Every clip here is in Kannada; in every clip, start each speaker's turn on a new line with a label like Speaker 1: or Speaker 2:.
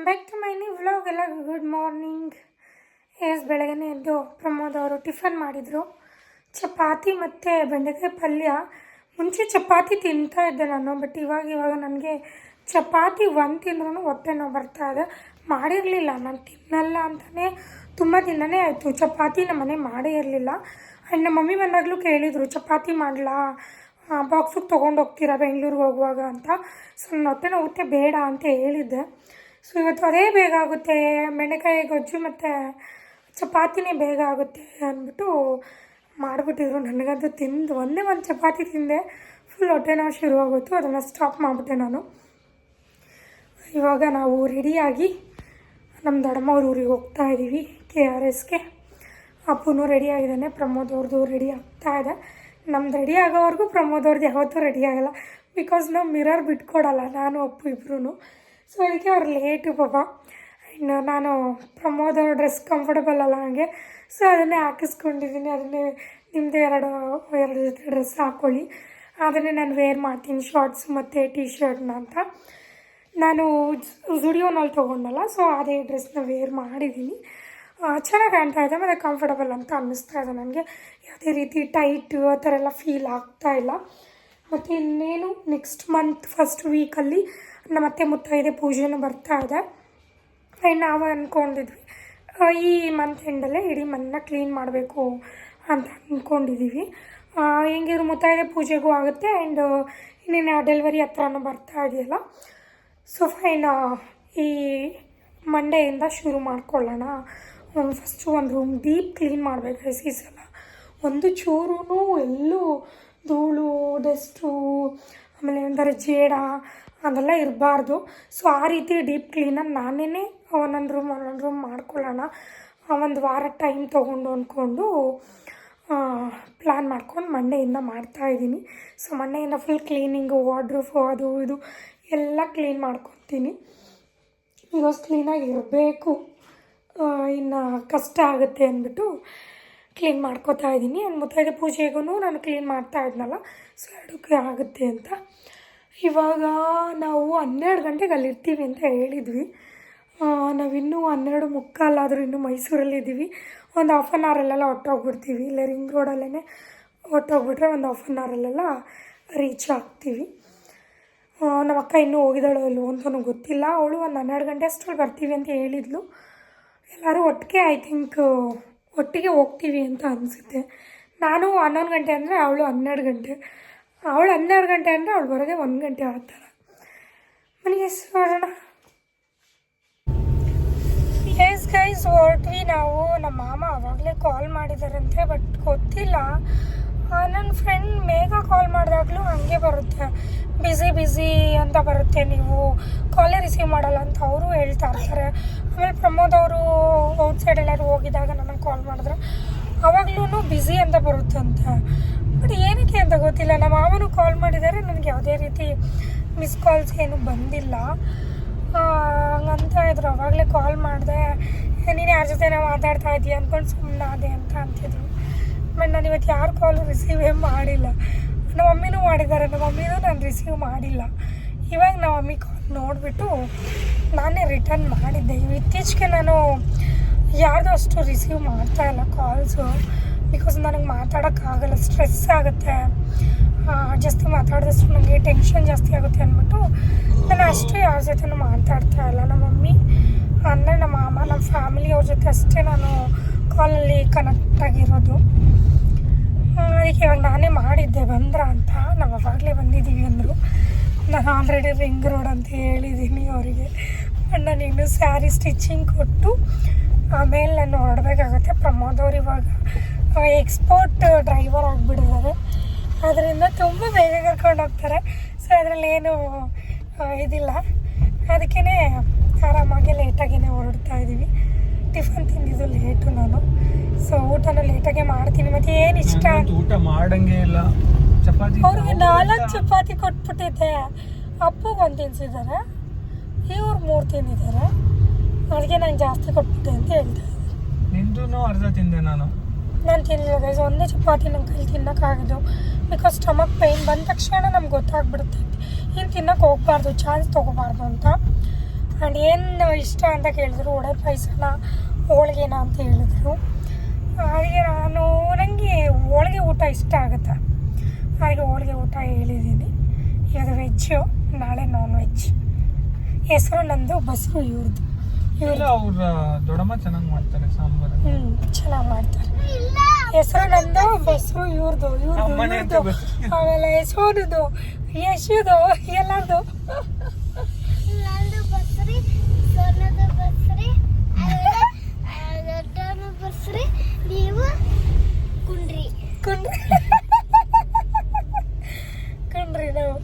Speaker 1: Welcome back to my new vlog good morning S ಬೆಳಗ್ಗೆ ಎದ್ದು ಪ್ರಮೋದ್ ಅವರು ಟಿಫನ್ ಮಾಡಿದರು. ಚಪಾತಿ ಮತ್ತು ಬೆಂಡೆಕಾಯಿ ಪಲ್ಯ. ಮುಂಚೆ ಚಪಾತಿ ತಿಂತಾ ಇದ್ದೆ ನಾನು ಬಟ್ ಇವಾಗ ಇವಾಗ ನನಗೆ ಚಪಾತಿ ಒಂದು ತಿಂದ್ರೂ ಹೊಟ್ಟೆ ನೋವು ಬರ್ತಾ ಇದೆ. ಮಾಡಿರಲಿಲ್ಲ, ನಾನು ತಿನ್ನಲ್ಲ ಅಂತಲೇ ತುಂಬ ದಿನವೇ ಆಯಿತು. ಚಪಾತಿ ನಮ್ಮ ಮನೆ ಮಾಡೇ ಇರಲಿಲ್ಲ. ಆ್ಯಂಡ್ ನಮ್ಮ ಮಮ್ಮಿ ಬಂದಾಗಲೂ ಕೇಳಿದರು, ಚಪಾತಿ ಮಾಡಲಾ? ಬಾಕ್ಸಿಗೆ ತೊಗೊಂಡು ಹೋಗ್ತೀರಾ ಬೆಂಗಳೂರಿಗೆ ಹೋಗುವಾಗ? ಅಂತ. ಸೊ ಹೊಟ್ಟೆ ನೋವುತ್ತೆ ಬೇಡ ಅಂತ ಹೇಳಿದ್ದೆ. ಸೊ ಇವತ್ತು ಅದೇ ಬೇಗ ಆಗುತ್ತೆ ಮೆಣಕಾಯಿ ಗೊಜ್ಜು ಮತ್ತು ಚಪಾತಿನೇ ಬೇಗ ಆಗುತ್ತೆ ಅಂದ್ಬಿಟ್ಟು ಮಾಡಿಬಿಟ್ಟಿದ್ರು. ನನಗಂತೂ ತಿಂದು ಒಂದೇ ಒಂದು ಚಪಾತಿ ತಿಂದೆ. ಫುಲ್ ಹೊಟ್ಟೆ ನಾವು ಶುರುವಾಗೋಯ್ತು. ಅದನ್ನು ಸ್ಟಾಪ್ ಮಾಡಿಬಿಟ್ಟೆ ನಾನು. ಇವಾಗ ನಾವು ರೆಡಿಯಾಗಿ ನಮ್ಮ ದೊಡ್ಡಮ್ಮವ್ರ ಊರಿಗೆ ಹೋಗ್ತಾ ಇದ್ದೀವಿ ಕೆ ಆರ್ ಎಸ್ಗೆ. ಅಪ್ಪನೂ ರೆಡಿ ಆಗಿದ್ದಾನೆ, ಪ್ರಮೋದ್ ಅವ್ರದ್ದು ರೆಡಿ ಆಗ್ತಾ ಇದೆ. ನಮ್ದು ರೆಡಿ ಆಗೋವರೆಗೂ ಪ್ರಮೋದ್ ಅವ್ರದ್ದು ಯಾವತ್ತೂ ರೆಡಿ ಆಗಲ್ಲ. ಬಿಕಾಸ್ ನಾವು ಮಿರರ್ ಬಿಟ್ಕೊಡಲ್ಲ, ನಾನು, ಅಪ್ಪು ಇಬ್ಬರೂ ಸೊ ಅದಕ್ಕೆ ಅವ್ರು ಲೇಟು ಪಾಪ. ಇನ್ನು ನಾನು ಪ್ರಮೋದ್ ಅವ್ರ ಡ್ರೆಸ್ ಕಂಫರ್ಟಬಲ್ ಅಲ್ಲ ನನಗೆ ಸೊ ಅದನ್ನೇ ಹಾಕಿಸ್ಕೊಂಡಿದ್ದೀನಿ ಅದನ್ನೇ ನಿಮ್ಮದು ಎರಡು ಎರಡು ಜೊತೆ ಡ್ರೆಸ್ ಹಾಕ್ಕೊಳ್ಳಿ ಅದನ್ನೇ ನಾನು ವೇರ್ ಮಾಡ್ತೀನಿ ಶಾರ್ಟ್ಸ್ ಮತ್ತು ಟಿ ಶರ್ಟ್ನ ಅಂತ. ನಾನು ಜುಡಿಯೋನಲ್ಲಿ ತೊಗೊಂಡಲ್ಲ ಸೊ ಅದೇ ಡ್ರೆಸ್ನ ವೇರ್ ಮಾಡಿದ್ದೀನಿ ಚೆನ್ನಾಗಿ ಕಾಣ್ತಾ ಇದೆ, ಮತ್ತು ಕಂಫರ್ಟಬಲ್ ಅಂತ ಅನ್ನಿಸ್ತಾ ಇದೆ ನನಗೆ. ಯಾವುದೇ ರೀತಿ ಟೈಟ್ ಆ ಥರ ಎಲ್ಲ ಫೀಲ್ ಆಗ್ತಾ ಇಲ್ಲ. ಮತ್ತು ಇನ್ನೇನು ನೆಕ್ಸ್ಟ್ ಮಂತ್ ಫಸ್ಟ್ ವೀಕಲ್ಲಿ ನಮ್ಮ ಅತ್ತೆ ಮುತ್ತೈದೆ ಪೂಜೆನೂ ಬರ್ತಾ ಇದೆ. ಆ್ಯಂಡ್ ನಾವು ಅಂದ್ಕೊಂಡಿದ್ವಿ ಈ ಮಂತ್ ಎಂಡಲ್ಲೇ ಇಡೀ ಮನೆನ ಕ್ಲೀನ್ ಮಾಡಬೇಕು ಅಂತ ಅಂದ್ಕೊಂಡಿದ್ದೀವಿ ಹೆಂಗಿದ್ರು ಮುತ್ತೈದೆ ಪೂಜೆಗೂ ಆಗುತ್ತೆ ಆ್ಯಂಡ್ ಇನ್ನೇನು ಡೆಲಿವರಿ ಹತ್ರನೂ ಬರ್ತಾ ಇದೆಯಲ್ಲ. ಸೊ ಫೈನ್ ಈ ಮಂಡೆಯಿಂದ ಶುರು ಮಾಡ್ಕೊಳ್ಳೋಣ. ಫಸ್ಟು ಒಂದು ರೂಮ್ ಡೀಪ್ ಕ್ಲೀನ್ ಮಾಡಬೇಕು ಈ ಸಲ. ಒಂದು ಚೂರು ಎಲ್ಲೂ ಧೂಳು ಡಸ್ಟು ಆಮೇಲೆ ಒಂಥರ ಜೇಡ ಅದೆಲ್ಲ ಇರಬಾರ್ದು. ಸೊ ಆ ರೀತಿ ಡೀಪ್ ಕ್ಲೀನಾಗಿ ನಾನೇ ಒಂದೊಂದು ರೂಮ್ ಒಂದೊಂದು ರೂಮ್ ಮಾಡ್ಕೊಳ್ಳೋಣ ಒಂದು ವಾರ ಟೈಮ್ ತೊಗೊಂಡು ಅಂದ್ಕೊಂಡು ಪ್ಲ್ಯಾನ್ ಮಾಡ್ಕೊಂಡು ಮಂಡೆಯಿಂದ ಮಾಡ್ತಾಯಿದ್ದೀನಿ ಸೊ ಮಂಡೆಯಿಂದ ಫುಲ್ ಕ್ಲೀನಿಂಗು ವಾಡ್ರೂಫು ಅದು ಇದು ಎಲ್ಲ ಕ್ಲೀನ್ ಮಾಡ್ಕೊತೀನಿ. ಬಿಕಾಸ್ ಕ್ಲೀನಾಗಿ ಇರಬೇಕು. ಇನ್ನು ಕಷ್ಟ ಆಗುತ್ತೆ ಅಂದ್ಬಿಟ್ಟು ಕ್ಲೀನ್ ಮಾಡ್ಕೋತಾ ಇದ್ದೀನಿ. ಆ್ಯಂಡ್ ಮುತ್ತೈದೆ ಪೂಜೆಗೂ ನಾನು ಕ್ಲೀನ್ ಮಾಡ್ತಾ ಇದ್ನಲ್ಲ ಸೊ ಎರಡಕ್ಕೆ ಆಗುತ್ತೆ ಅಂತ. ಇವಾಗ ನಾವು ಹನ್ನೆರಡು ಗಂಟೆಗೆ ಅಲ್ಲಿರ್ತೀವಿ ಅಂತ ಹೇಳಿದ್ವಿ. ನಾವಿನ್ನೂ ಹನ್ನೆರಡು ಮುಕ್ಕಾಲಾದರೂ ಇನ್ನೂ ಮೈಸೂರಲ್ಲಿದ್ದೀವಿ ಒಂದು ಹಾಫ್ ಆನ್ ಅವರಲ್ಲೆಲ್ಲ ಹೊಟ್ಟೋಗ್ಬಿಡ್ತೀವಿ ಇಲ್ಲೇ ರಿಂಗ್ ರೋಡಲ್ಲೇ ಹೊಟ್ಟೋಗ್ಬಿಟ್ರೆ ಒಂದು ಹಾಫ್ ಆನ್ ಅವರಲ್ಲೆಲ್ಲ ರೀಚ್ ಆಗ್ತೀವಿ. ನಮ್ಮ ಅಕ್ಕ ಇನ್ನೂ ಹೋಗಿದ್ದಾಳು ಇಲ್ಲೋ ಗೊತ್ತಿಲ್ಲ. ಅವಳು ಒಂದು ಹನ್ನೆರಡು ಗಂಟೆ ಅಷ್ಟರಲ್ಲಿ ಬರ್ತೀವಿ ಅಂತ ಹೇಳಿದ್ಲು. ಎಲ್ಲರೂ ಒಟ್ಟಿಗೆ ಐ ಥಿಂಕ್ ಒಟ್ಟಿಗೆ ಹೋಗ್ತೀವಿ ಅಂತ ಅನಿಸುತ್ತೆ. ನಾನು ಹನ್ನೊಂದು ಗಂಟೆ ಅಂದರೆ ಅವಳು ಹನ್ನೆರಡು ಗಂಟೆ. ಅವಳು ಹನ್ನೆರಡು ಗಂಟೆ ಅಂದರೆ ಅವಳು ಬರೋದೇ ಒಂದು ಗಂಟೆ ಆ ಥರ ಮನೆಗೆ ನೋಡೋಣ ಎಸ್ ಗೈಸ್ ಹೊರಟ್ವಿ ನಾವು. ನಮ್ಮ ಮಾಮ ಅವಾಗಲೇ ಕಾಲ್ ಮಾಡಿದಾರಂತೆ ಬಟ್ ಗೊತ್ತಿಲ್ಲ. ನನ್ನ ಫ್ರೆಂಡ್ ಮೇಘ ಕಾಲ್ ಮಾಡಿದಾಗಲೂ ಹಂಗೆ ಬರುತ್ತೆ. ಬ್ಯುಸಿ ಬ್ಯುಸಿ ಅಂತ ಬರುತ್ತೆ ನೀವು. ಕಾಲೇ ರಿಸೀವ್ ಮಾಡಲ್ಲ ಅಂತ ಅವರು ಹೇಳ್ತಾ ಇರ್ತಾರೆ. ಆಮೇಲೆ ಪ್ರಮೋದ್ ಅವರು ಔಟ್ಸೈಡ್ ಎಲ್ಲರೂ ಹೋಗಿದಾಗ ನನಗೆ ಕಾಲ್ ಮಾಡಿದ್ರೆ. ಅವಾಗ್ಲೂ ಬ್ಯುಸಿ ಅಂತ ಬರುತ್ತಂತ. ಬಟ್ ಏನಕ್ಕೆ ಅಂತ ಗೊತ್ತಿಲ್ಲ. ನಮ್ಮ ಮಾವನು ಕಾಲ್ ಮಾಡಿದ್ದಾರೆ ನನಗೆ ಯಾವುದೇ ರೀತಿ ಮಿಸ್ ಕಾಲ್ಸ್ ಏನು ಬಂದಿಲ್ಲ. ಹಂಗಂತ ಇದ್ರು. ಅವಾಗಲೇ ಕಾಲ್ ಮಾಡಿದೆ. ನೀನು ಯಾರ ಜೊತೆ ನಾವು ಮಾತಾಡ್ತಾ ಇದ್ದೀಯ ಅಂದ್ಕೊಂಡು ಸುಮ್ಮನೆ ಅದೇ ಅಂತ ಅಂತಿದ್ರು. ಬಟ್ ನಾನು ಇವತ್ತು ಯಾರು ಕಾಲು ರಿಸೀವೇ ಮಾಡಿಲ್ಲ. ನಮ್ಮ ಮಮ್ಮಿನೂ ಮಾಡಿದ್ದಾರೆ. ನಮ್ಮ ಮಮ್ಮಿನೂ ನಾನು ರಿಸೀವ್ ಮಾಡಿಲ್ಲ. ಇವಾಗ ನಮ್ಮ ಮಮ್ಮಿ ಕಾಲ್ ನೋಡಿಬಿಟ್ಟು ನಾನೇ ರಿಟರ್ನ್ ಮಾಡಿದ್ದೆ. ಇತ್ತೀಚೆಗೆ ನಾನು ಯಾರ್ದು ಅಷ್ಟು ರಿಸೀವ್ ಮಾಡ್ತಾ ಇಲ್ಲ ಕಾಲ್ಸು ಬಿಕಾಸ್ ನನಗೆ ಮಾತಾಡೋಕ್ಕಾಗಲ್ಲ ಸ್ಟ್ರೆಸ್ ಆಗುತ್ತೆ. ಜಾಸ್ತಿ ಮಾತಾಡಿದಷ್ಟು ನನಗೆ ಟೆನ್ಷನ್ ಜಾಸ್ತಿ ಆಗುತ್ತೆ ಅಂದ್ಬಿಟ್ಟು ನಾನು ಅಷ್ಟು ಯಾರ ಜೊತೆನೂ ಮಾತಾಡ್ತಾ ಇಲ್ಲ. ನಮ್ಮ ಮಮ್ಮಿ ಅಂದರೆ ನಮ್ಮ ಮಾಮ, ನಮ್ಮ ಫ್ಯಾಮಿಲಿ ಅವ್ರ ಜೊತೆ ಅಷ್ಟೇ ನಾನು ಕಾಲಲ್ಲಿ ಕನೆಕ್ಟ್ ಆಗಿರೋದು. ಅದಕ್ಕೆ ಇವಾಗ ನಾನೇ ಮಾಡಿದ್ದೆ, ಬಂದ್ರ ಅಂತ. ನಾವು ಅವಾಗಲೇ ಬಂದಿದ್ದೀವಿ ಅಂದರು. ನಾನು ಆಲ್ರೆಡಿ ರಿಂಗ್ ರೋಡ್ ಅಂತ ಹೇಳಿದ್ದೀನಿ ಅವರಿಗೆ. ನಾನು ಇನ್ನೂ ಸ್ಯಾರಿ ಸ್ಟಿಚಿಂಗ್ ಕೊಟ್ಟು ಆಮೇಲೆ ನಾನು ಹೊರಡಬೇಕಾಗುತ್ತೆ ಪ್ರಮೋದ್ ಅವ್ರು ಇವಾಗ ಎಕ್ಸ್ಪೋರ್ಟ್ ಡ್ರೈವರ್ ಆಗಿಬಿಟ್ಟಿದ್ದಾರೆ. ಅದರಿಂದ ತುಂಬ ಬೇಗ ಕರ್ಕೊಂಡು ಹೋಗ್ತಾರೆ. ಸೊ ಅದರಲ್ಲಿ ಏನು ಇದಿಲ್ಲ. ಅದಕ್ಕೇ ಆರಾಮಾಗಿ ಲೇಟಾಗಿನೇ ಹೊರಡ್ತಾ ಇದ್ದೀವಿ ಟಿಫನ್ ತಿಂದಿದ್ದು ಲೇಟು ನಾನು. ಸೊ ಊಟನೂ ಲೇಟಾಗೆ ಮಾಡ್ತೀನಿ. ಮತ್ತೆ ಏನು ಇಷ್ಟ?
Speaker 2: ಊಟ ಮಾಡಂಗೆ ಇಲ್ಲ. ಚಪಾತಿ
Speaker 1: ಅವ್ರಿಗೆ ನಾಲ್ಕು ಚಪಾತಿ ಕೊಟ್ಬಿಟ್ಟಿದ್ದೆ. ಅಪ್ಪಗೆ ಒಂದು ತಿನ್ಸಿದ್ದಾರೆ. ಇವ್ರು ಮೂರು ತಿಂದಿದ್ದಾರೆ ಅದಕ್ಕೆ ನಾನು ಜಾಸ್ತಿ ಕೊಟ್ಬಿಟ್ಟೆ ಅಂತ ಹೇಳ್ತಾ
Speaker 2: ನಿಂದು ಅರ್ಧ ತಿಂದೆ ನಾನು?
Speaker 1: ನಾನು ತಿನ್ನಲಿಲ್ಲ ಗೈಸ್ ಒಂದೇ ಚಪಾತಿ ನಮ್ಮ ಕೈಲಿ ತಿನ್ನೋಕ್ಕಾಗೋದು ಬಿಕಾಸ್ ಸ್ಟಮಕ್ ಪೈನ್ ಬಂದ ತಕ್ಷಣ ನಮ್ಗೆ ಗೊತ್ತಾಗ್ಬಿಡುತ್ತೆ. ಇನ್ನು ತಿನ್ನೋಕೆ ಹೋಗ್ಬಾರ್ದು ಚಾನ್ಸ್ ತೊಗೋಬಾರ್ದು ಅಂತ. ಆ್ಯಂಡ್ ಏನು ಇಷ್ಟ ಅಂತ ಕೇಳಿದ್ರು ಒಡೆ ಪಾಯಸನ ಹೋಳಿಗೆನ ಅಂತ ಹೇಳಿದ್ರು. ಹಾಗೆ ನಾನು ನನಗೆ ಹೋಳಿಗೆ ಊಟ ಇಷ್ಟ ಆಗುತ್ತೆ. ಹಾಗೆ ಹೋಳಿಗೆ ಊಟ ಹೇಳಿದ್ದೀನಿ ಇವತ್ತು ವೆಜ್ಜು ನಾಳೆ ನಾನ್ ವೆಜ್ ಹೆಸರು ನಂದು ಬಸರು ಇವ್ರದ್ದು
Speaker 2: ಇಲ್ಲ ಅವ್ರ ದೊಡ್ಡಮ್ಮ ಚೆನ್ನಾಗಿ ಮಾಡ್ತಾರೆ ಸಾಂಬಾರು
Speaker 1: ಚೆನ್ನಾಗಿ ಮಾಡ್ತಾರೆ. ಹೆಸರು ನಂದು ಬಸರು ಇವ್ರದ್ದು ಇವ್ರದ್ದು
Speaker 2: ಅಮ್ಮನೇ ಅಂತ
Speaker 1: ಇವ್ರದ್ದು
Speaker 2: ಗೊತ್ತಿಲ್ಲ.
Speaker 1: ಆಮೇಲೆ ಯಶೋನದು ಯಶುದು ಎಲ್ಲರದು.
Speaker 3: ನಂದು ಬಸ್ರಿ ಸೋನದ ಬಸ್ರಿ ದೊಡ್ಡನ ಬಸ್ರಿ ನೀವು ಕುಂಡ್ರಿ.
Speaker 1: ಕಂಡ್ರಿ. ಕಂಡ್ರಿ ನಾವು.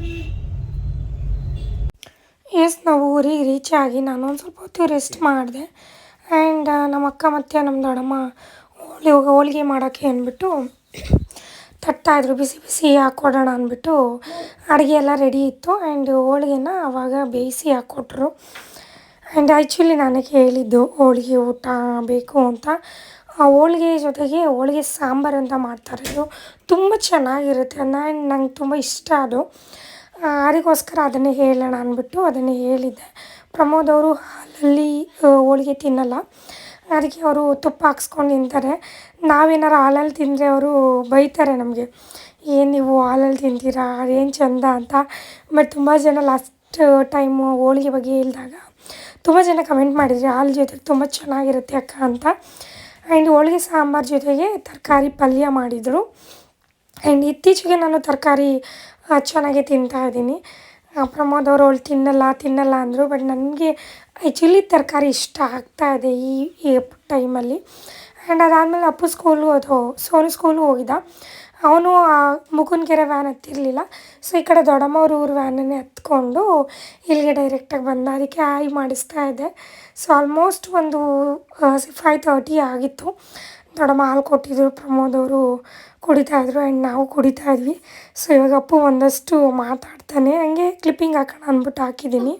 Speaker 1: ಎಸ್ ನಾವು ಊರಿಗೆ ರೀಚ್ ಆಗಿ ನಾನು ಒಂದು ಸ್ವಲ್ಪ ಹೊತ್ತು ರೆಸ್ಟ್ ಮಾಡಿದೆ. ಆ್ಯಂಡ್ ನಮ್ಮ ಅಕ್ಕ ಮತ್ತು ನಮ್ಮ ದೊಡ್ಡಮ್ಮ ಹೋಳಿ ಹೋಳಿಗೆ ಮಾಡೋಕ್ಕೆ ಅಂದ್ಬಿಟ್ಟು ತಟ್ಟಾದರು ಬಿಸಿ ಬಿಸಿ ಹಾಕ್ಕೊಡೋಣ ಅಂದ್ಬಿಟ್ಟು ಅಡುಗೆ ಎಲ್ಲ ರೆಡಿ ಇತ್ತು. ಆ್ಯಂಡ್ ಹೋಳಿಗೆನ ಆವಾಗ ಬೇಯಿಸಿ ಹಾಕ್ಕೊಟ್ರು ಆ್ಯಂಡ್ ಆ್ಯಕ್ಚುಲಿ ನನಗೆ ಕೇಳಿದ್ದು ಹೋಳಿಗೆ ಊಟ ಬೇಕು ಅಂತ. ಆ ಹೋಳಿಗೆ ಜೊತೆಗೆ ಹೋಳಿಗೆ ಸಾಂಬಾರು ಅಂತ ಮಾಡ್ತಾರೆ. ಇದು ತುಂಬ ಚೆನ್ನಾಗಿರುತ್ತೆ. ನಾನು ನಂಗೆ ತುಂಬ ಇಷ್ಟ ಅದು. ಅದಕ್ಕೋಸ್ಕರ ಅದನ್ನೇ ಹೇಳೋಣ ಅಂದ್ಬಿಟ್ಟು ಅದನ್ನೇ ಹೇಳಿದ್ದೆ. ಪ್ರಮೋದ್ ಅವರು ಹಾಲಲ್ಲಿ ಹೋಳಿಗೆ ತಿನ್ನಲ್ಲ. ಅದಕ್ಕೆ ಅವರು ತುಪ್ಪ ಹಾಕ್ಸ್ಕೊಂಡು ತಿಂತಾರೆ. ನಾವೇನಾರು ಹಾಲಲ್ಲಿ ತಿಂದರೆ ಅವರು ಬೈತಾರೆ ನಮಗೆ. ಏನು ನೀವು ಹಾಲಲ್ಲಿ ತಿಂತೀರಾ? ಅದೇನು ಚಂದ ಅಂತ. ಬಟ್ ತುಂಬ ಜನ ಲಾಸ್ಟ್ ಟೈಮು ಹೋಳಿಗೆ ಬಗ್ಗೆ ಹೇಳಿದಾಗ ತುಂಬ ಜನ ಕಮೆಂಟ್ ಮಾಡಿದ್ರಿ, ಹಾಲು ಜೊತೆಗೆ ತುಂಬ ಚೆನ್ನಾಗಿರುತ್ತೆ ಅಕ್ಕ ಅಂತ. ಆ್ಯಂಡ್ ಹೋಳಿಗೆ ಸಾಂಬಾರು ಜೊತೆಗೆ ತರಕಾರಿ ಪಲ್ಯ ಮಾಡಿದರು. ಆ್ಯಂಡ್ ಇತ್ತೀಚೆಗೆ ನಾನು ತರಕಾರಿ ಚೆನ್ನಾಗಿ ತಿಂತಾ ಇದ್ದೀನಿ. ಆ, ಪ್ರಮೋದ್ ಅವರು ಅವಳು ತಿನ್ನಲ್ಲ ತಿನ್ನಲ್ಲ ಅಂದರು ಬಟ್ ನನಗೆ ಆ್ಯಕ್ಚುಲಿ ತರಕಾರಿ ಇಷ್ಟ ಆಗ್ತಾ ಇದೆ ಈ ಈ ಟೈಮಲ್ಲಿ. ಆ್ಯಂಡ್ ಅದಾದಮೇಲೆ ಅಪ್ಪು ಸ್ಕೂಲು ಅದು ಸೋನು ಸ್ಕೂಲು ಹೋಗಿದ್ದ. ಅವನು ಮುಗುನ್ಕೆರೆ ವ್ಯಾನ್ ಹತ್ತಿರಲಿಲ್ಲ. ಸೊ ಈ ಕಡೆ ದೊಡ್ಡಮ್ಮವ್ರ ಊರು ವ್ಯಾನನ್ನೇ ಹತ್ಕೊಂಡು ಇಲ್ಲಿಗೆ ಡೈರೆಕ್ಟಾಗಿ ಬಂದ. ಅದಕ್ಕೆ ಆಯ್ ಮಾಡಿಸ್ತಾ ಇದ್ದೆ. ಸೊ ಆಲ್ಮೋಸ್ಟ್ ಒಂದು ಫೈವ್ ತರ್ಟಿ ಆಗಿತ್ತು. ದೊಡ್ಡಮ್ಮ ಹಾಲು ಕೊಟ್ಟಿದ್ರು, ಪ್ರಮೋದ್ ಅವರು ಕುಡಿತಾಯಿದ್ರು ಆ್ಯಂಡ್ ನಾವು ಕುಡಿತಾ ಇದ್ವಿ. ಸೊ ಇವಾಗ ಅಪ್ಪು ಒಂದಷ್ಟು ಮಾತಾಡ್ತಾನೆ. ಹಂಗೆ ಕ್ಲಿಪ್ಪಿಂಗ್ ಹಾಕೋಣ ಅಂದ್ಬಿಟ್ಟು ಹಾಕಿದ್ದೀನಿ.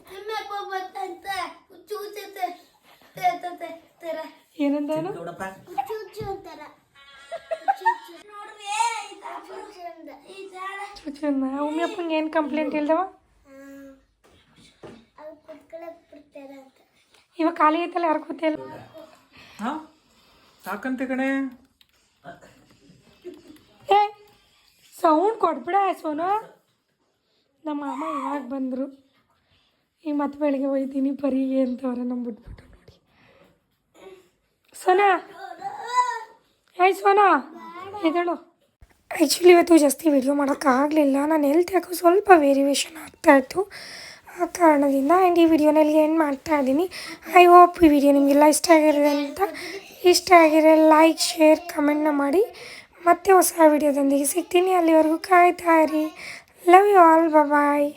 Speaker 1: ಚುಚ್ಚನ್ನ ಉಮ್ಮಿ ಅಪ್ಪಂಗೆ ಏನು ಕಂಪ್ಲೇಂಟ್ ಇಲ್ದವ ಇವಾಗ ಖಾಲಿ ಐತಲ್ಲ ಯಾರು ಗೊತ್ತಿಲ್ಲ
Speaker 2: ಸಾಕಂತೆ ಕಣೆ.
Speaker 1: ಏ ಸೌಂಡ್ ಕೊಡ್ಬಿಡ ಸೋನು. ನಮ್ಮ ಮಾಮ ಇವಾಗ ಬಂದರು. ಈ ಮತ್ತೆ ಬೆಳಿಗ್ಗೆ ಒಯ್ತೀನಿ ಪರಿಗೆ ಅಂತವ್ರೆ ನಮ್ಮ ಬಿಟ್ಬಿಟ್ಟು ನೋಡಿ. ಸೋನಾ. ಏಯ್ ಸೋನಾ ಎದಳು ಆ್ಯಕ್ಚುಲಿ ಇವತ್ತು ಜಾಸ್ತಿ ವಿಡಿಯೋ ಮಾಡೋಕ್ಕಾಗಲಿಲ್ಲ ನಾನು ಹೆಲ್ತ್ ಯಾಕೋ ಸ್ವಲ್ಪ ವೇರಿಯೇಷನ್ ಆಗ್ತಾಯಿತ್ತು ಆ ಕಾರಣದಿಂದ ಆ್ಯಂಡ್ ಈ ವಿಡಿಯೋನಲ್ಲಿ ಏನು ಮಾಡ್ತಾ ಇದ್ದೀನಿ. ಐ ಹೋಪ್ ಈ ವಿಡಿಯೋ ನಿಮಗೆಲ್ಲ ಇಷ್ಟ ಆಗಿರುತ್ತೆ ಅಂತ ಇಷ್ಟ ಆಗಿರೋ ಲೈಕ್ ಶೇರ್ ಕಮೆಂಟ್ನ ಮಾಡಿ. ಮತ್ತೆ ಹೊಸ ವಿಡಿಯೋದೊಂದಿಗೆ ಸಿಗ್ತೀನಿ. ಅಲ್ಲಿವರೆಗೂ ಕಾಯ್ತಾ ಇರಿ. Love you all bye